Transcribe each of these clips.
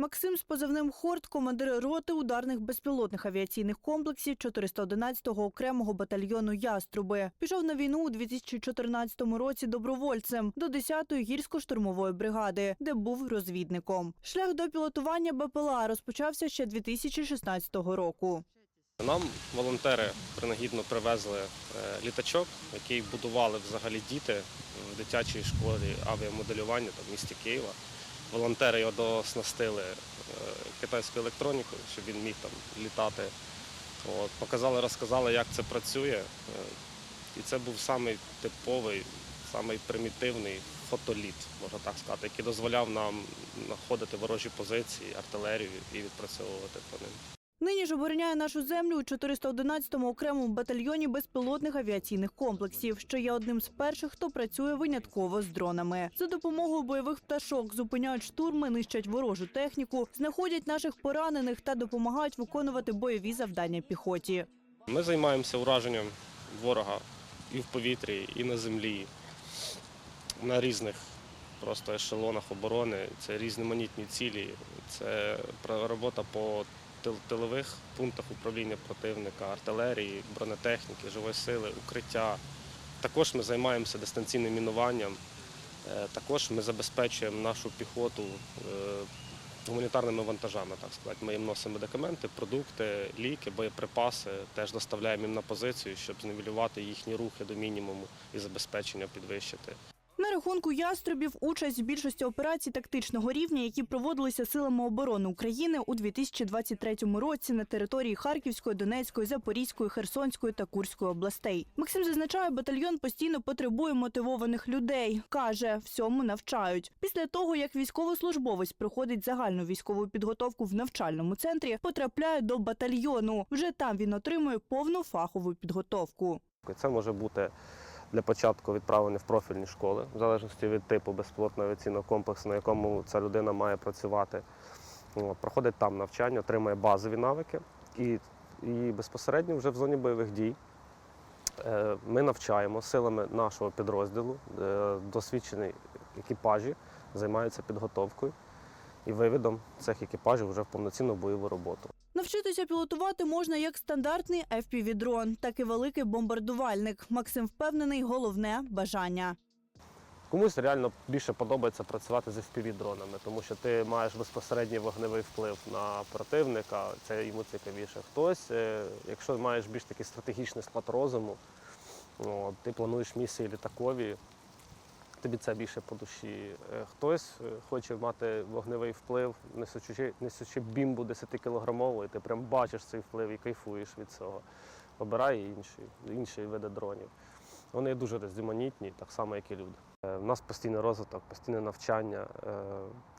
Максим з позивним Хорт, командир роти ударних безпілотних авіаційних комплексів 411-го окремого батальйону Яструби. Пішов на війну у 2014 році добровольцем до 10-ї гірсько-штурмової бригади, де був розвідником. Шлях до пілотування БПЛА розпочався ще 2016 року. Нам волонтери принагідно привезли е, літачок, який будували взагалі діти в дитячій школі авіамоделювання там, в місті Києва. Волонтери його дооснастили е, китайською електронікою, щоб він міг там літати. От, показали, розказали, як це працює. Е, І це був самий типовий, самий примітивний фотоліт, можна так сказати, який дозволяв нам знаходити ворожі позиції, артилерію і відпрацьовувати по ним. Нині ж обороняє нашу землю у 411-му окремому батальйоні безпілотних авіаційних комплексів, що є одним з перших, хто працює винятково з дронами. За допомогою бойових пташок зупиняють штурми, нищать ворожу техніку, знаходять наших поранених та допомагають виконувати бойові завдання піхоті. Ми займаємося ураженням ворога і в повітрі, і на землі, на різних просто ешелонах оборони. Це різноманітні цілі, це робота по тилових пунктах управління противника, артилерії, бронетехніки, живої сили, укриття. Також ми займаємося дистанційним мінуванням. Е, Також ми забезпечуємо нашу піхоту е, гуманітарними вантажами, так сказати. Ми їм носимо медикаменти, продукти, ліки, боєприпаси, теж доставляємо їм на позицію, щоб зневелювати їхні рухи до мінімуму і забезпечення підвищити. Рахунку яструбів участь в більшості операцій тактичного рівня, які проводилися силами оборони України у 2023 році на території Харківської, Донецької, Запорізької, Херсонської та Курської областей. Максим зазначає, батальйон постійно потребує мотивованих людей. каже, всьому навчають. Після того, як військовослужбовець проходить загальну військову підготовку в навчальному центрі, потрапляє до батальйону. Вже там він отримує повну фахову підготовку. Це може бути для початку відправлення в профільні школи, в залежності від типу безпілотного авіаційного комплексу, на якому ця людина має працювати. Проходить там навчання, отримує базові навики і, і безпосередньо вже в зоні бойових дій е, ми навчаємо силами нашого підрозділу, е, досвідчені екіпажі займаються підготовкою і вивідом цих екіпажів вже в повноцінну бойову роботу. Навчитися пілотувати можна як стандартний FPV-дрон, так і великий бомбардувальник. Максим впевнений, головне бажання. Комусь реально більше подобається працювати з FPV-дронами, тому що ти маєш безпосередній вогневий вплив на противника, це йому цікавіше. Хтось, е, якщо маєш більш такий стратегічний склад розуму, ти плануєш місії літакові, тобі це більше по душі. Е, Хтось е, хоче мати вогневий вплив, несучи, несучи бімбу 10-кілограмову, і ти прям бачиш цей вплив і кайфуєш від цього. Обирай інші, інші види дронів. Вони дуже різноманітні, так само, як і люди. Е, У нас постійний розвиток, постійне навчання. е,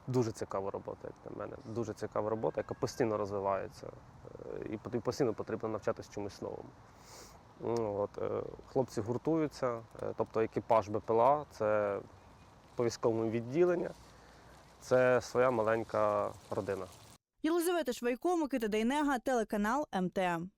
Дуже цікава робота, як на мене. Дуже цікава робота, яка постійно розвивається. Е, і постійно потрібно навчатися чомусь новому. Ну, От, е, хлопці гуртуються, е, тобто екіпаж БПЛА це по військовому відділення, це своя маленька родина. Єлизавета Швайко, Микита Дейнега, телеканал МТМ.